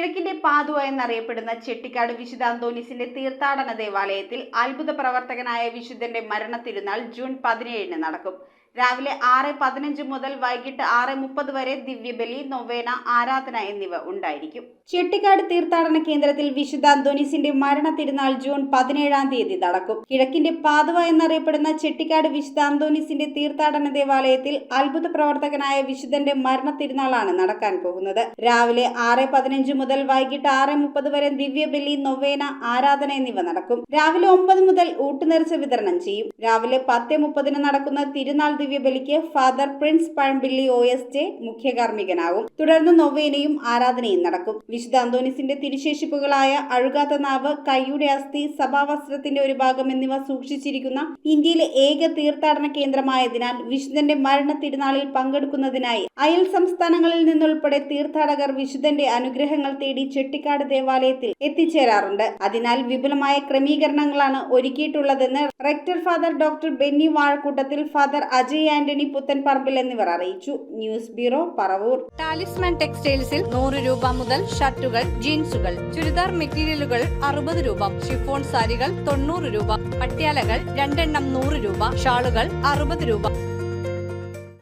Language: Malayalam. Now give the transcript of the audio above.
കിഴക്കിന്റെ പാതുവ എന്നറിയപ്പെടുന്ന ചെട്ടിക്കാട് വിശുദ്ധ തീർത്ഥാടന ദേവാലയത്തിൽ അത്ഭുത പ്രവർത്തകനായ വിശുദ്ധന്റെ മരണ തിരുനാൾ ജൂൺ പതിനേഴിന് നടക്കും. രാവിലെ ആറ് പതിനഞ്ച് മുതൽ വൈകിട്ട് ആറ് മുപ്പത് വരെ ദിവ്യബലി നൊവേന ആരാധന എന്നിവ ഉണ്ടായിരിക്കും. ചെട്ടിക്കാട് തീർത്ഥാടന കേന്ദ്രത്തിൽ വിശുദ്ധ അന്തോനീസിന്റെ മരണ തിരുനാൾ ജൂൺ പതിനേഴാം തീയതി നടക്കും. കിഴക്കിന്റെ പാതുവ എന്നറിയപ്പെടുന്ന ചെട്ടിക്കാട് വിശുദ്ധ അന്തോനീസിന്റെ തീർത്ഥാടന ദേവാലയത്തിൽ അത്ഭുത പ്രവർത്തകനായ വിശുദ്ധന്റെ മരണ തിരുനാളാണ് നടക്കാൻ പോകുന്നത്. രാവിലെ ആറ് പതിനഞ്ച് മുതൽ വൈകിട്ട് ആറ് മുപ്പത് വരെ ദിവ്യബലി നൊവേന ആരാധന എന്നിവ നടക്കും. രാവിലെ ഒമ്പത് മുതൽ ഊട്ടുനേർച്ച വിതരണം ചെയ്യും. രാവിലെ പത്ത് മുപ്പതിന് നടക്കുന്ന തിരുനാൾ ദിവ്യബലിക്ക് father Prince Pazhampilly O S J മുഖ്യ കാർമ്മികനാകും തുടർന്ന് നൊവേനയും ആരാധനയും നടക്കും. വിശുദ്ധ അന്തോണിസിന്റെ തിരുശേഷിപ്പുകളായ അഴുകാത്ത നാവ് കൈയുടെ അസ്ഥി സഭാവസ്ത്രത്തിന്റെ ഒരു ഭാഗം എന്നിവ സൂക്ഷിച്ചിരിക്കുന്ന ഇന്ത്യയിലെ ഏക തീർത്ഥാടന കേന്ദ്രമായതിനാൽ വിശുദ്ധന്റെ മരണ തിരുനാളിൽ പങ്കെടുക്കുന്നതിനായി അയൽ സംസ്ഥാനങ്ങളിൽ നിന്നുൾപ്പെടെ തീർത്ഥാടകർ വിശുദ്ധന്റെ അനുഗ്രഹങ്ങൾ തേടി ചെട്ടിക്കാട് ദേവാലയത്തിൽ എത്തിച്ചേരാറുണ്ട്. അതിനാൽ വിപുലമായ ക്രമീകരണങ്ങളാണ് ഒരുക്കിയിട്ടുള്ളതെന്ന് rector father doctor Benny Vazhakoottathil father Ajay Antony Puthanparambil എന്നിവർ അറിയിച്ചു. News bureau Paravur. ടാലിസ്മാൻ ടെക്സ്റ്റൈൽസിൽ നൂറ് രൂപ മുതൽ ഷർട്ടുകൾ ജീൻസുകൾ ചുരിദാർ മെറ്റീരിയലുകൾ അറുപത് രൂപ ഷിഫോൺ സാരികൾ തൊണ്ണൂറ് രൂപ പട്യാലകൾ രണ്ടെണ്ണം നൂറ് രൂപ ഷാളുകൾ അറുപത് രൂപ